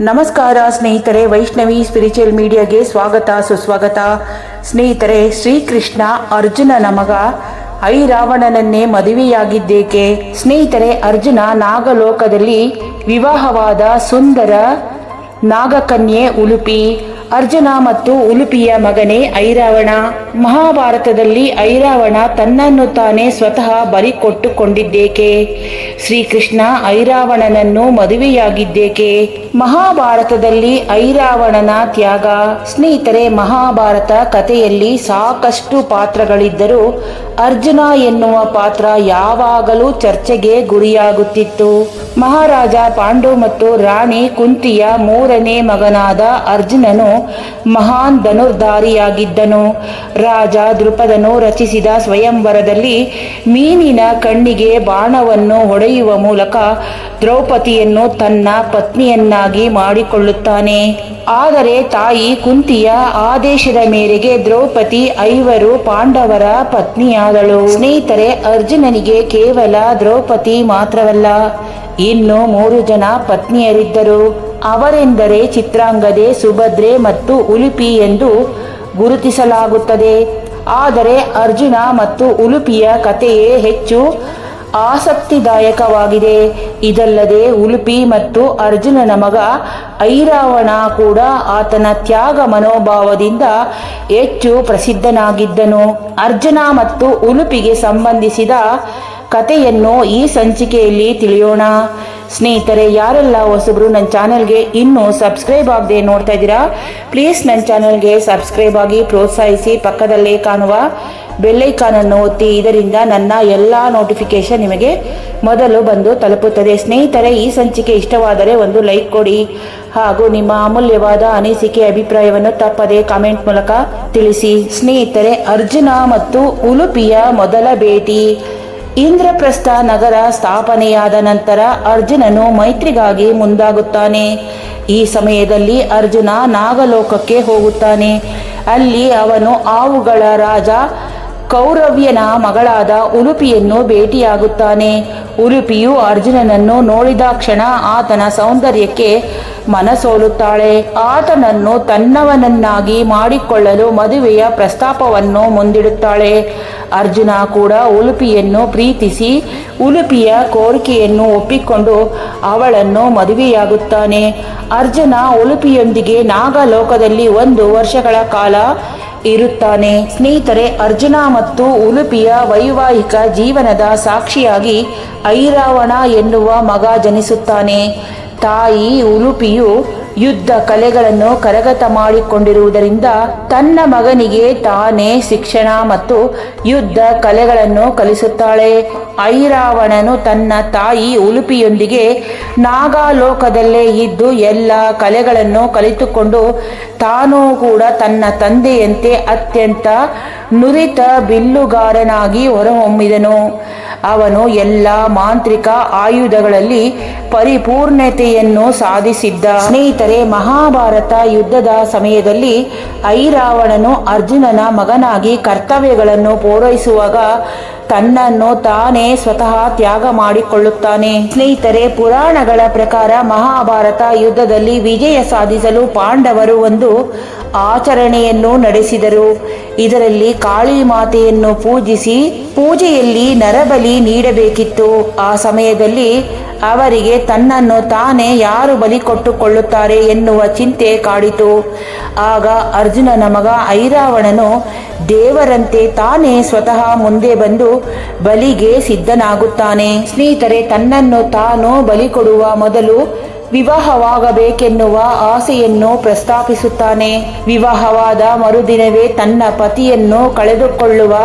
ನಮಸ್ಕಾರ ಸ್ನೇಹಿತರೆ, ವೈಷ್ಣವಿ ಸ್ಪಿರಿಚುವಲ್ ಮೀಡಿಯಾಗೆ ಸ್ವಾಗತ, ಸುಸ್ವಾಗತ. ಸ್ನೇಹಿತರೆ, ಶ್ರೀಕೃಷ್ಣ ಅರ್ಜುನನ ಮಗ ರಾವಣನನ್ನೇ ಮದುವೆಯಾಗಿದ್ದೇಕೆ? ಸ್ನೇಹಿತರೆ, ಅರ್ಜುನ ನಾಗಲೋಕದಲ್ಲಿ ವಿವಾಹವಾದ ಸುಂದರ ನಾಗಕನ್ಯೆ ಉಲುಪಿ ಅರ್ಜುನ ಮತ್ತು ಉಲುಪಿಯ ಮಗನೇ ಐರಾವಣ. ಮಹಾಭಾರತದಲ್ಲಿ ಐರಾವಣ ತನ್ನನ್ನು ತಾನೇ ಸ್ವತಃ ಬರಿಕೊಟ್ಟುಕೊಂಡಿದ್ದೇಕೆ ಶ್ರೀಕೃಷ್ಣ ಐರಾವಣನನ್ನು ಮದುವೆಯಾಗಿದ್ದೇಕೆ? ಮಹಾಭಾರತದಲ್ಲಿ ಐರಾವಣನ ತ್ಯಾಗ. ಸ್ನೇಹಿತರೆ, ಮಹಾಭಾರತ ಕಥೆಯಲ್ಲಿ ಸಾಕಷ್ಟು ಪಾತ್ರಗಳಿದ್ದರೂ ಅರ್ಜುನ ಎನ್ನುವ ಪಾತ್ರ ಯಾವಾಗಲೂ ಚರ್ಚೆಗೆ ಗುರಿಯಾಗುತ್ತಿತ್ತು. ಮಹಾರಾಜ ಪಾಂಡು ಮತ್ತು ರಾಣಿ ಕುಂತಿಯ ಮೂರನೇ ಮಗನಾದ ಅರ್ಜುನನು ಮಹಾನ್ ಧನುರ್ಧಾರಿಯಾಗಿದ್ದನು. ರಾಜ ದೃಪದನು ರಚಿಸಿದ ಸ್ವಯಂವರದಲ್ಲಿ ಮೀನಿನ ಕಣ್ಣಿಗೆ ಬಾಣವನ್ನು ಹೊಡೆಯುವ ಮೂಲಕ ದ್ರೌಪದಿಯನ್ನು ತನ್ನ ಪತ್ನಿಯನ್ನಾಗಿ ಮಾಡಿಕೊಳ್ಳುತ್ತಾನೆ. ಆದರೆ ತಾಯಿ ಕುಂತಿಯ ಆದೇಶದ ಮೇರೆಗೆ ದ್ರೌಪದಿ ಐವರು ಪಾಂಡವರ ಪತ್ನಿಯಾದಳು. ಸ್ನೇಹಿತರೆ, ಅರ್ಜುನನಿಗೆ ಕೇವಲ ದ್ರೌಪದಿ ಮಾತ್ರವಲ್ಲ ಇನ್ನು ಮೂರು ಜನ ಪತ್ನಿಯರಿದ್ದರು. ಅವರೆಂದರೆ ಚಿತ್ರಾಂಗದೆ ಸುಭದ್ರೆ ಮತ್ತು ಉಲುಪಿ ಎಂದು ಗುರುತಿಸಲಾಗುತ್ತದೆ. ಆದರೆ ಅರ್ಜುನ ಮತ್ತು ಉಲುಪಿಯ ಕಥೆಯೇ ಹೆಚ್ಚು ಆಸಕ್ತಿದಾಯಕವಾಗಿದೆ. ಇದಲ್ಲದೆ ಉಲುಪಿ ಮತ್ತು ಅರ್ಜುನನ ಮಗ ಐರಾವಣ ಕೂಡ ಆತನ ತ್ಯಾಗ ಮನೋಭಾವದಿಂದ ಹೆಚ್ಚು ಪ್ರಸಿದ್ಧನಾಗಿದ್ದನು. ಅರ್ಜುನ ಮತ್ತು ಉಲುಪಿಗೆ ಸಂಬಂಧಿಸಿದ ಕಥೆಯನ್ನು ಈ ಸಂಚಿಕೆಯಲ್ಲಿ ತಿಳಿಯೋಣ. ಸ್ನೇಹಿತರೆ, ಯಾರೆಲ್ಲ ಹೊಸಬ್ರು ನನ್ನ ಚಾನಲ್ಗೆ ಇನ್ನೂ ಸಬ್ಸ್ಕ್ರೈಬ್ ಆಗದೆ ನೋಡ್ತಾ ಇದ್ದೀರಾ, ಪ್ಲೀಸ್ ನನ್ನ ಚಾನಲ್ಗೆ ಸಬ್ಸ್ಕ್ರೈಬ್ ಆಗಿ ಪ್ರೋತ್ಸಾಹಿಸಿ ಪಕ್ಕದಲ್ಲೇ ಕಾಣುವ ಬೆಲ್ಲೈಕಾನನ್ನು ಒತ್ತಿ. ಇದರಿಂದ ನನ್ನ ಎಲ್ಲ ನೋಟಿಫಿಕೇಶನ್ ನಿಮಗೆ ಮೊದಲು ಬಂದು ತಲುಪುತ್ತದೆ. ಸ್ನೇಹಿತರೆ, ಈ ಸಂಚಿಕೆ ಇಷ್ಟವಾದರೆ ಒಂದು ಲೈಕ್ ಕೊಡಿ ಹಾಗೂ ನಿಮ್ಮ ಅಮೂಲ್ಯವಾದ ಅನಿಸಿಕೆ ಅಭಿಪ್ರಾಯವನ್ನು ತಪ್ಪದೆ ಕಾಮೆಂಟ್ ಮೂಲಕ ತಿಳಿಸಿ. ಸ್ನೇಹಿತರೆ, ಅರ್ಜುನ ಮತ್ತು ಉಲುಪಿಯ ಮೊದಲ ಭೇಟಿ. ಇಂದ್ರಪ್ರಸ್ಥ ನಗರ ಸ್ಥಾಪನೆಯಾದ ನಂತರ ಅರ್ಜುನನು ಮೈತ್ರಿಗಾಗಿ ಮುಂದಾಗುತ್ತಾನೆ. ಈ ಸಮಯದಲ್ಲಿ ಅರ್ಜುನ ನಾಗಲೋಕಕ್ಕೆ ಹೋಗುತ್ತಾನೆ. ಅಲ್ಲಿ ಅವನು ಆವುಗಳ ರಾಜ ಕೌರವ್ಯನ ಮಗಳಾದ ಉಲುಪಿಯನ್ನು ಭೇಟಿಯಾಗುತ್ತಾನೆ. ಉಲುಪಿಯು ಅರ್ಜುನನನ್ನು ನೋಡಿದ ಕ್ಷಣ ಆತನ ಸೌಂದರ್ಯಕ್ಕೆ ಮನಸೋಲುತ್ತಾಳೆ. ಆತನನ್ನು ತನ್ನವನನ್ನಾಗಿ ಮಾಡಿಕೊಳ್ಳಲು ಮದುವೆಯ ಪ್ರಸ್ತಾಪವನ್ನು ಮುಂದಿಡುತ್ತಾಳೆ. ಅರ್ಜುನ ಕೂಡ ಉಲುಪಿಯನ್ನು ಪ್ರೀತಿಸಿ ಉಲುಪಿಯ ಕೋರಿಕೆಯನ್ನು ಒಪ್ಪಿಕೊಂಡು ಅವಳನ್ನು ಮದುವೆಯಾಗುತ್ತಾನೆ. ಅರ್ಜುನ ಉಲುಪಿಯೊಂದಿಗೆ ನಾಗಲೋಕದಲ್ಲಿ ಒಂದು ವರ್ಷಗಳ ಕಾಲ ಇರುತ್ತಾನೆ. ಸ್ನೇಹಿತರೆ, ಅರ್ಜುನ ಮತ್ತು ಉಲುಪಿಯ ವೈವಾಹಿಕ ಜೀವನದ ಸಾಕ್ಷಿಯಾಗಿ ಐರಾವಣ ಎನ್ನುವ ಮಗ ಜನಿಸುತ್ತಾನೆ. ತಾಯಿ ಉಲುಪಿಯು ಯುದ್ಧ ಕಲೆಗಳನ್ನು ಕರಗತ ಮಾಡಿಕೊಂಡಿರುವುದರಿಂದ ತನ್ನ ಮಗನಿಗೆ ತಾನೇ ಶಿಕ್ಷಣ ಮತ್ತು ಯುದ್ಧ ಕಲೆಗಳನ್ನು ಕಲಿಸುತ್ತಾಳೆ. ಐರಾವಣನು ತನ್ನ ತಾಯಿ ಉಲುಪಿಯೊಂದಿಗೆ ನಾಗಾಲೋಕದಲ್ಲೇ ಇದ್ದು ಎಲ್ಲ ಕಲೆಗಳನ್ನು ಕಲಿತುಕೊಂಡು ತಾನೂ ಕೂಡ ತನ್ನ ತಂದೆಯಂತೆ ಅತ್ಯಂತ ನುರಿತ ಬಿಲ್ಲುಗಾರನಾಗಿ ಹೊರಹೊಮ್ಮಿದನು. ಅವನು ಎಲ್ಲ ಮಾಂತ್ರಿಕ ಆಯುಧಗಳಲ್ಲಿ ಪರಿಪೂರ್ಣತೆಯನ್ನು ಸಾಧಿಸಿದ್ದ. ಸ್ನೇಹಿತರೆ, ಮಹಾಭಾರತ ಯುದ್ಧದ ಸಮಯದಲ್ಲಿ ಐರಾವಣನು ಅರ್ಜುನನ ಮಗನಾಗಿ ಕರ್ತವ್ಯಗಳನ್ನು ಪೂರೈಸುವಾಗ ತನ್ನನ್ನು ತಾನೇ ಸ್ವತಃ ತ್ಯಾಗ ಮಾಡಿಕೊಳ್ಳುತ್ತಾನೆ. ಸ್ನೇಹಿತರೆ, ಪುರಾಣಗಳ ಪ್ರಕಾರ ಮಹಾಭಾರತ ಯುದ್ಧದಲ್ಲಿ ವಿಜಯ ಸಾಧಿಸಲು ಪಾಂಡವರು ಒಂದು ಆಚರಣೆಯನ್ನು ನಡೆಸಿದರು. ಇದರಲ್ಲಿ ಕಾಳಿ ಮಾತೆಯನ್ನು ಪೂಜಿಸಿ ಪೂಜೆಯಲ್ಲಿ ನರಬಲಿ ನೀಡಬೇಕಿತ್ತು. ಆ ಸಮಯದಲ್ಲಿ ಅವರಿಗೆ ತನ್ನನ್ನು ತಾನೇ ಯಾರು ಬಲಿ ಕೊಟ್ಟುಕೊಳ್ಳುತ್ತಾರೆ ಎನ್ನುವ ಚಿಂತೆ ಕಾಡಿತು. ಆಗ ಅರ್ಜುನನ ಮಗ ಐರಾವಣನು ದೇವರಂತೆ ತಾನೇ ಸ್ವತಃ ಮುಂದೆ ಬಂದು ಬಲಿಗೆ ಸಿದ್ಧನಾಗುತ್ತಾನೆ. ಸ್ನೇಹಿತರೆ, ತನ್ನನ್ನು ತಾನು ಬಲಿ ಕೊಡುವ ಮೊದಲು ವಿವಾಹವಾಗಬೇಕೆನ್ನುವ ಆಸೆಯನ್ನು ಪ್ರಸ್ತಾಪಿಸುತ್ತಾನೆ. ವಿವಾಹವಾದ ಮರುದಿನವೇ ತನ್ನ ಪತಿಯನ್ನು ಕಳೆದುಕೊಳ್ಳುವ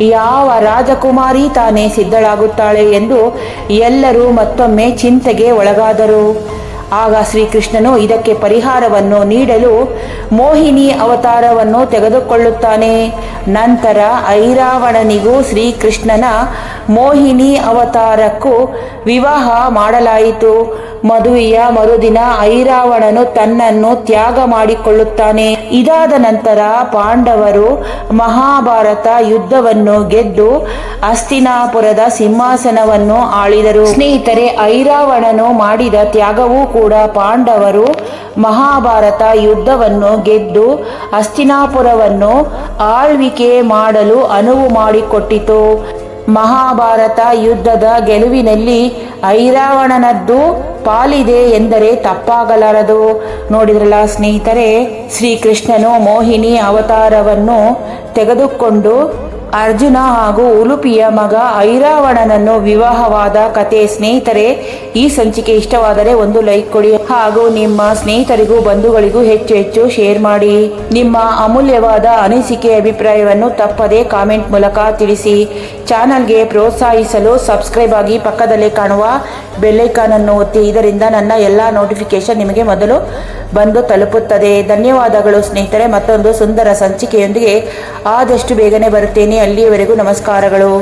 ಯಾವ ರಾಜಕುಮಾರಿ ತಾನೇ ಸಿದ್ಧಳಾಗುತ್ತಾಳೆ ಎಂದು ಎಲ್ಲರೂ ಮತ್ತೊಮ್ಮೆ ಚಿಂತೆಗೆ ಒಳಗಾದರು. ಆಗ ಶ್ರೀಕೃಷ್ಣನು ಇದಕ್ಕೆ ಪರಿಹಾರವನ್ನು ನೀಡಲು ಮೋಹಿನಿ ಅವತಾರವನ್ನು ತೆಗೆದುಕೊಳ್ಳುತ್ತಾನೆ. ನಂತರ ಐರಾವಣನಿಗೂ ಶ್ರೀಕೃಷ್ಣನ ಮೋಹಿನಿ ಅವತಾರಕ್ಕೂ ವಿವಾಹ ಮಾಡಲಾಯಿತು. ಮದುವೆಯ ಮರುದಿನ ಐರಾವಣನು ತನ್ನನ್ನು ತ್ಯಾಗ ಮಾಡಿಕೊಳ್ಳುತ್ತಾನೆ. ಇದಾದ ನಂತರ ಪಾಂಡವರು ಮಹಾಭಾರತ ಯುದ್ಧವನ್ನು ಗೆದ್ದು ಅಸ್ತಿನಾಪುರದ ಸಿಂಹಾಸನವನ್ನು ಆಳಿದರು. ಸ್ನೇಹಿತರೆ, ಐರಾವಣನು ಮಾಡಿದ ತ್ಯಾಗವೂ ಕೂಡ ಪಾಂಡವರು ಮಹಾಭಾರತ ಯುದ್ಧವನ್ನು ಗೆದ್ದು ಅಸ್ತಿನಾಪುರವನ್ನು ಆಳ್ವಿಕೆ ಮಾಡಲು ಅನುವು ಮಾಡಿಕೊಟ್ಟಿತು. ಮಹಾಭಾರತ ಯುದ್ಧದ ಗೆಲುವಿನಲ್ಲಿ ಐರಾವಣನದ್ದು ಪಾಲಿದೆ ಎಂದರೆ ತಪ್ಪಾಗಲಾರದು. ನೋಡಿದ್ರಲ್ಲ ಸ್ನೇಹಿತರೆ, ಶ್ರೀಕೃಷ್ಣನು ಮೋಹಿನಿ ಅವತಾರವನ್ನು ತೆಗೆದುಕೊಂಡು ಅರ್ಜುನ ಹಾಗೂ ಉಲುಪಿಯ ಮಗ ಐರಾವಣನನ್ನು ವಿವಾಹವಾದ ಕತೆ ಸ್ನೇಹಿತರೆ ಈ ಸಂಚಿಕೆ ಇಷ್ಟವಾದರೆ ಒಂದು ಲೈಕ್ ಕೊಡಿ. ಹಾಗೂ ನಿಮ್ಮ ಸ್ನೇಹಿತರಿಗೂ, ಬಂಧುಗಳಿಗೂ ಹೆಚ್ಚು ಹೆಚ್ಚು ಶೇರ್ ಮಾಡಿ. ನಿಮ್ಮ ಅಮೂಲ್ಯವಾದ ಅನಿಸಿಕೆ ಅಭಿಪ್ರಾಯವನ್ನು ತಪ್ಪದೇ ಕಾಮೆಂಟ್ ಮೂಲಕ ತಿಳಿಸಿ. ಚಾನಲ್ಗೆ ಪ್ರೋತ್ಸಾಹಿಸಲು ಸಬ್ಸ್ಕ್ರೈಬ್ ಆಗಿ ಪಕ್ಕದಲ್ಲೇ ಕಾಣುವ ಬೆಲ್ಲೈಕಾನ್ ಅನ್ನು ಒತ್ತಿ. ಇದರಿಂದ ನನ್ನ ಎಲ್ಲ ನೋಟಿಫಿಕೇಶನ್ ನಿಮಗೆ ಮೊದಲು ಬಂದು ತಲುಪುತ್ತದೆ. ಧನ್ಯವಾದಗಳು ಸ್ನೇಹಿತರೆ. ಮತ್ತೊಂದು ಸುಂದರ ಸಂಚಿಕೆಯೊಂದಿಗೆ ಆದಷ್ಟು ಬೇಗನೆ ಬರುತ್ತೇನೆ. ಅಲ್ಲಿಯವರೆಗೂ ನಮಸ್ಕಾರಗಳು.